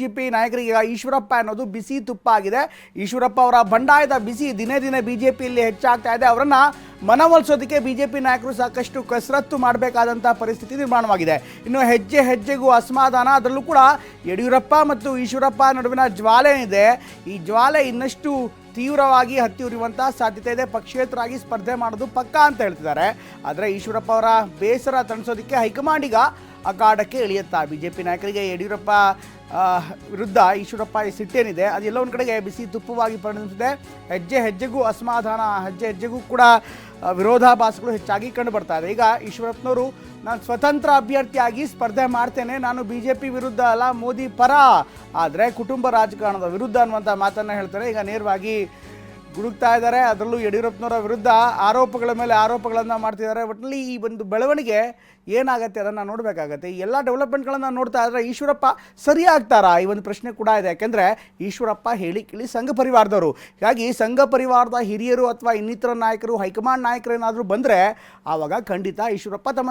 BJP ನಾಯಕರಿಗೆ ಈಗ ಈಶ್ವರಪ್ಪ ಅನ್ನೋದು ಬಿಸಿ ತುಪ್ಪ ಆಗಿದೆ ಈಶ್ವರಪ್ಪ ಅವರ ಬಂಡಾಯದ ಬಿಸಿ ದಿನೇ ದಿನೇ ಬಿಜೆಪಿಯಲ್ಲಿ ಹೆಚ್ಚಾಗ್ತಾ ಇದೆ. ಅವರನ್ನು ಮನವೊಲಿಸೋದಕ್ಕೆ ಬಿಜೆಪಿ ನಾಯಕರು ಸಾಕಷ್ಟು ಕಸರತ್ತು ಮಾಡಬೇಕಾದಂಥ ಪರಿಸ್ಥಿತಿ ನಿರ್ಮಾಣವಾಗಿದೆ. ಇನ್ನು ಹೆಜ್ಜೆ ಹೆಜ್ಜೆಗೂ ಅಸಮಾಧಾನ. ಅದರಲ್ಲೂ ಕೂಡ ಯಡಿಯೂರಪ್ಪ ಮತ್ತು ಈಶ್ವರಪ್ಪ ನಡುವಿನ ಜ್ವಾಲೆ ಇದೆ. ಈ ಜ್ವಾಲೆ ಇನ್ನಷ್ಟು ತೀವ್ರವಾಗಿ ಹತ್ತಿ ಉರಿಯುವಂಥ ಸಾಧ್ಯತೆ ಇದೆ. ಪಕ್ಷೇತರಾಗಿ ಸ್ಪರ್ಧೆ ಮಾಡೋದು ಪಕ್ಕಾ ಅಂತ ಹೇಳ್ತಿದ್ದಾರೆ. ಆದರೆ ಈಶ್ವರಪ್ಪ ಅವರ ಬೇಸರ ತಣಿಸೋದಕ್ಕೆ ಹೈಕಮಾಂಡ್ ಅಖಾಡಕ್ಕೆ ಇಳಿಯುತ್ತಾ. ಪಿ ನಾಯಕರಿಗೆ ಯಡಿಯೂರಪ್ಪ ವಿರುದ್ಧ ಈಶ್ವರಪ್ಪ ಸಿಟ್ಟೇನಿದೆ. ಅದೆಲ್ಲ ಒಂದು ಕಡೆಗೆ ಬಿಸಿ ತುಪ್ಪವಾಗಿ ಪರಿಣಮಿಸಿದೆ. ಹೆಜ್ಜೆ ಹೆಜ್ಜೆಗೂ ಅಸಮಾಧಾನ, ಹೆಜ್ಜೆ ಹೆಜ್ಜೆಗೂ ಕೂಡ ವಿರೋಧಾಭಾಸಗಳು ಹೆಚ್ಚಾಗಿ ಕಂಡು ಬರ್ತಾ ಇದೆ. ಈಗ ಈಶ್ವರಪ್ಪನವರು, ನಾನು ಸ್ವತಂತ್ರ ಅಭ್ಯರ್ಥಿಯಾಗಿ ಸ್ಪರ್ಧೆ ಮಾಡ್ತೇನೆ. ನಾನು ಬಿ ಜೆ ಪಿ ವಿರುದ್ಧ ಅಲ್ಲ, ಮೋದಿ ಪರ. ಆದರೆ ಕುಟುಂಬ ರಾಜಕಾರಣದ ವಿರುದ್ಧ ಅನ್ನುವಂಥ ಮಾತನ್ನು ಹೇಳ್ತಾರೆ. ಈಗ ನೇರವಾಗಿ ಗುಡುಕ್ತಾ ಇದ್ದಾರೆ. ಅದರಲ್ಲೂ ಯಡಿಯೂರಪ್ಪನವರ ವಿರುದ್ಧ ಆರೋಪಗಳ ಮೇಲೆ ಆರೋಪಗಳನ್ನು ಮಾಡ್ತಿದ್ದಾರೆ. ಒಟ್ಟಿನಲ್ಲಿ ಈ ಒಂದು ಬೆಳವಣಿಗೆ ಏನಾಗುತ್ತೆ ಅದನ್ನು ನೋಡಬೇಕಾಗತ್ತೆ. ಈ ಎಲ್ಲ ಡೆವಲಪ್ಮೆಂಟ್ಗಳನ್ನು ನೋಡ್ತಾ ಇದ್ರೆ ಈಶ್ವರಪ್ಪ ಸರಿ ಆಗ್ತಾರಾ ಈ ಒಂದು ಪ್ರಶ್ನೆ ಕೂಡ ಇದೆ. ಯಾಕೆಂದರೆ ಈಶ್ವರಪ್ಪ ಹೇಳಿ ಕೇಳಿ ಸಂಘ ಪರಿವಾರದವರು. ಹೀಗಾಗಿ ಸಂಘ ಪರಿವಾರದ ಹಿರಿಯರು ಅಥವಾ ಇನ್ನಿತರ ನಾಯಕರು, ಹೈಕಮಾಂಡ್ ನಾಯಕರು ಏನಾದರೂ ಬಂದರೆ ಆವಾಗ ಖಂಡಿತ ಈಶ್ವರಪ್ಪ ತಮ್ಮ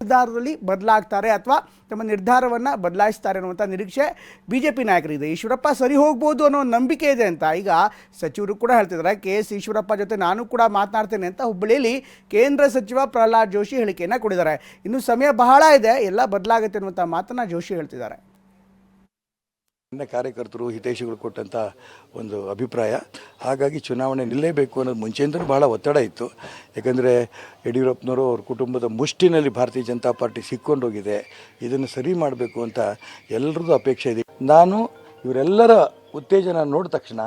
ನಿರ್ಧಾರದಲ್ಲಿ ಬದಲಾಗ್ತಾರೆ ಅಥವಾ ತಮ್ಮ ನಿರ್ಧಾರವನ್ನು ಬದಲಾಯಿಸ್ತಾರೆ ಅನ್ನುವಂಥ ನಿರೀಕ್ಷೆ ಬಿ ಜೆ ಪಿ ನಾಯಕರಿದೆ ಈಶ್ವರಪ್ಪ ಸರಿ ಹೋಗ್ಬೋದು ಅನ್ನೋ ನಂಬಿಕೆ ಇದೆ ಅಂತ. ಈಗ ಸಚಿವರು ಕೂಡ ಹೇಳ್ತಿದ್ದಾರೆ, ಕೆ ಎಸ್ ಈಶ್ವರಪ್ಪ ಜೊತೆ ನಾನು ಕೂಡ ಮಾತನಾಡ್ತೇನೆ ಅಂತ ಹುಬ್ಬಳ್ಳಿಯಲ್ಲಿ ಕೇಂದ್ರ ಸಚಿವ ಪ್ರಹ್ಲಾದ್ ಜೋಶಿ ಹೇಳಿಕೆಯನ್ನು ಕೊಡಿದ್ದಾರೆ ಇನ್ನು ಸಮಯ ಬಹಳ ಇದೆ, ಎಲ್ಲ ಬದಲಾಗುತ್ತೆ ಅನ್ನುವಂಥ ಮಾತನ್ನು ಜೋಶಿ ಹೇಳ್ತಿದ್ದಾರೆ. ನನ್ನ ಕಾರ್ಯಕರ್ತರು ಹಿತೈಷಿಗಳು ಕೊಟ್ಟಂಥ ಒಂದು ಅಭಿಪ್ರಾಯ. ಹಾಗಾಗಿ ಚುನಾವಣೆ ನಿಲ್ಲೇಬೇಕು ಅನ್ನೋದು ಮುಂಚೆಯಿಂದಲೂ ಬಹಳ ಒತ್ತಡ ಇತ್ತು. ಯಾಕಂದರೆ ಯಡಿಯೂರಪ್ಪನವರು ಅವ್ರ ಕುಟುಂಬದ ಮುಷ್ಟಿನಲ್ಲಿ ಭಾರತೀಯ ಜನತಾ ಪಾರ್ಟಿ ಸಿಕ್ಕೊಂಡೋಗಿದೆ. ಇದನ್ನು ಸರಿ ಮಾಡಬೇಕು ಅಂತ ಎಲ್ಲರದ್ದು ಅಪೇಕ್ಷೆ ಇದೆ. ನಾನು ಇವರೆಲ್ಲರ ಉತ್ತೇಜನ ನೋಡಿದ ತಕ್ಷಣ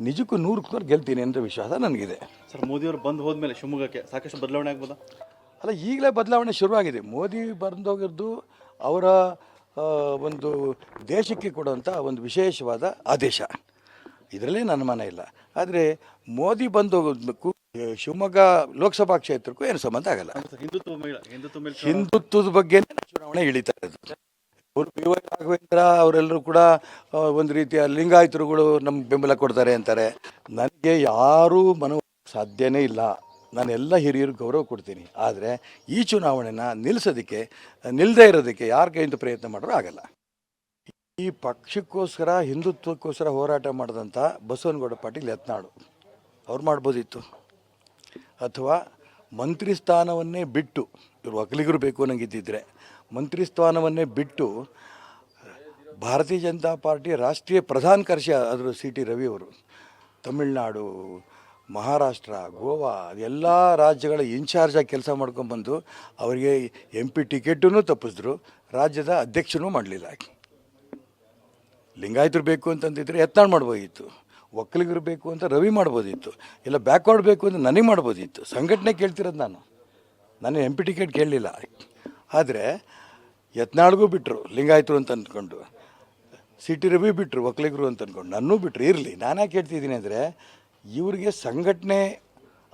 ನಿಜಕ್ಕೂ ನೂರು ನೂರು ಗೆಲ್ತೀನಿ ಅಂತ ವಿಶ್ವಾಸ ನನಗಿದೆ. ಸರ್ ಮೋದಿಯವರು ಬಂದು ಹೋದ್ಮೇಲೆ ಶಿವಮೊಗ್ಗಕ್ಕೆ ಸಾಕಷ್ಟು ಬದಲಾವಣೆ ಆಗ್ಬೋದಾ? ಅಲ್ಲ ಈಗಲೇ ಬದಲಾವಣೆ ಶುರುವಾಗಿದೆ. ಮೋದಿ ಬಂದೋಗಿದ್ದು ಅವರ ಒಂದು ದೇಶಕ್ಕೆ ಕೊಡುವಂಥ ಒಂದು ವಿಶೇಷವಾದ ಆದೇಶ. ಇದರಲ್ಲೇ ನನ್ನ ಮನ ಇಲ್ಲ. ಆದರೆ ಮೋದಿ ಬಂದೋಗೋದಕ್ಕೂ ಶಿವಮೊಗ್ಗ ಲೋಕಸಭಾ ಕ್ಷೇತ್ರಕ್ಕೂ ಏನು ಸಂಬಂಧ ಆಗಲ್ಲ. ಹಿಂದುತ್ವದ ಬಗ್ಗೆ ಚುನಾವಣೆ ಇಳಿತಾ ಇರೋದು. ಅವರು ಪಿ ವೈ ರಾಘವೇಂದ್ರ ಅವರೆಲ್ಲರೂ ಕೂಡ ಒಂದು ರೀತಿಯ ಲಿಂಗಾಯತರುಗಳು ನಮ್ಗೆ ಬೆಂಬಲ ಕೊಡ್ತಾರೆ ಅಂತಾರೆ. ನನಗೆ ಯಾರೂ ಮನ ಸಾಧ್ಯನೇ ಇಲ್ಲ. ನಾನೆಲ್ಲ ಹಿರಿಯರು ಗೌರವ ಕೊಡ್ತೀನಿ. ಆದರೆ ಈ ಚುನಾವಣೆನ ನಿಲ್ಲಿಸೋದಕ್ಕೆ ನಿಲ್ಲದೇ ಇರೋದಕ್ಕೆ ಯಾರ ಕೈಯಿಂದ ಪ್ರಯತ್ನ ಮಾಡೋರು ಆಗಲ್ಲ. ಈ ಪಕ್ಷಕ್ಕೋಸ್ಕರ, ಹಿಂದುತ್ವಕ್ಕೋಸ್ಕರ ಹೋರಾಟ ಮಾಡಿದಂಥ ಬಸವನಗೌಡ ಪಾಟೀಲ್ ಯತ್ನಾಳು, ಅವ್ರು ಮಾಡ್ಬೋದಿತ್ತು. ಅಥವಾ ಮಂತ್ರಿ ಸ್ಥಾನವನ್ನೇ ಬಿಟ್ಟು, ಇವರು ಒಕ್ಕಲಿಗರು ಬೇಕು ಅನ್ನಂಗಿದ್ದಿದ್ರೆ, ಮಂತ್ರಿ ಸ್ಥಾನವನ್ನೇ ಬಿಟ್ಟು, ಭಾರತೀಯ ಜನತಾ ಪಾರ್ಟಿ ರಾಷ್ಟ್ರೀಯ ಪ್ರಧಾನ ಕಾರ್ಯ ಅದರ ಸಿ ಟಿ ರವಿ ಅವರು, ತಮಿಳುನಾಡು ಮಹಾರಾಷ್ಟ್ರ, ಗೋವಾ ಎಲ್ಲ ರಾಜ್ಯಗಳ ಇನ್ಚಾರ್ಜಾಗಿ ಕೆಲಸ ಮಾಡ್ಕೊಂಬಂದು ಅವರಿಗೆ ಎಂ ಪಿ ಟಿಕೆಟನ್ನು ತಪ್ಪಿಸಿದ್ರು. ರಾಜ್ಯದ ಅಧ್ಯಕ್ಷನೂ ಮಾಡಲಿಲ್ಲ ಲಿಂಗಾಯತರು ಬೇಕು ಅಂತಂದಿದ್ರೆ ಯತ್ನಾಳ್ ಮಾಡ್ಬೋದಿತ್ತು. ಒಕ್ಕಲಿಗರು ಬೇಕು ಅಂತ ರವಿ ಮಾಡ್ಬೋದಿತ್ತು. ಇಲ್ಲ ಬ್ಯಾಕ್ವರ್ಡ್ ಬೇಕು ಅಂತ ನನಗೆ ಮಾಡ್ಬೋದಿತ್ತು. ಸಂಘಟನೆ ಕೇಳ್ತಿರೋದು ನಾನು. ನಾನು ಎಂ ಪಿ ಟಿಕೆಟ್ ಕೇಳಲಿಲ್ಲ. ಆದರೆ ಯತ್ನಾಳ್ಗೂ ಬಿಟ್ಟರು ಲಿಂಗಾಯತರು ಅಂತ ಅಂದ್ಕೊಂಡು ಸಿಟಿ ರವಿ ಬಿಟ್ಟರು ಒಕ್ಕಲಿಗರು ಅಂತ ಅಂದ್ಕೊಂಡು ನನ್ನೂ ಬಿಟ್ಟರು ಇರಲಿ. ನಾನ್ಯಾಕೆ ಕೇಳ್ತಿದ್ದೀನಿ ಅಂದರೆ ಇವ್ರಿಗೆ ಸಂಘಟನೆ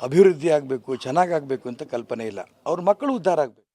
ಅಭಿವೃದ್ಧಿ ಆಗಬೇಕು ಚೆನ್ನಾಗಾಗಬೇಕು ಅಂತ ಕಲ್ಪನೆ ಇಲ್ಲ. ಅವ್ರ ಮಕ್ಕಳು ಉದ್ಧಾರ ಆಗಬೇಕು.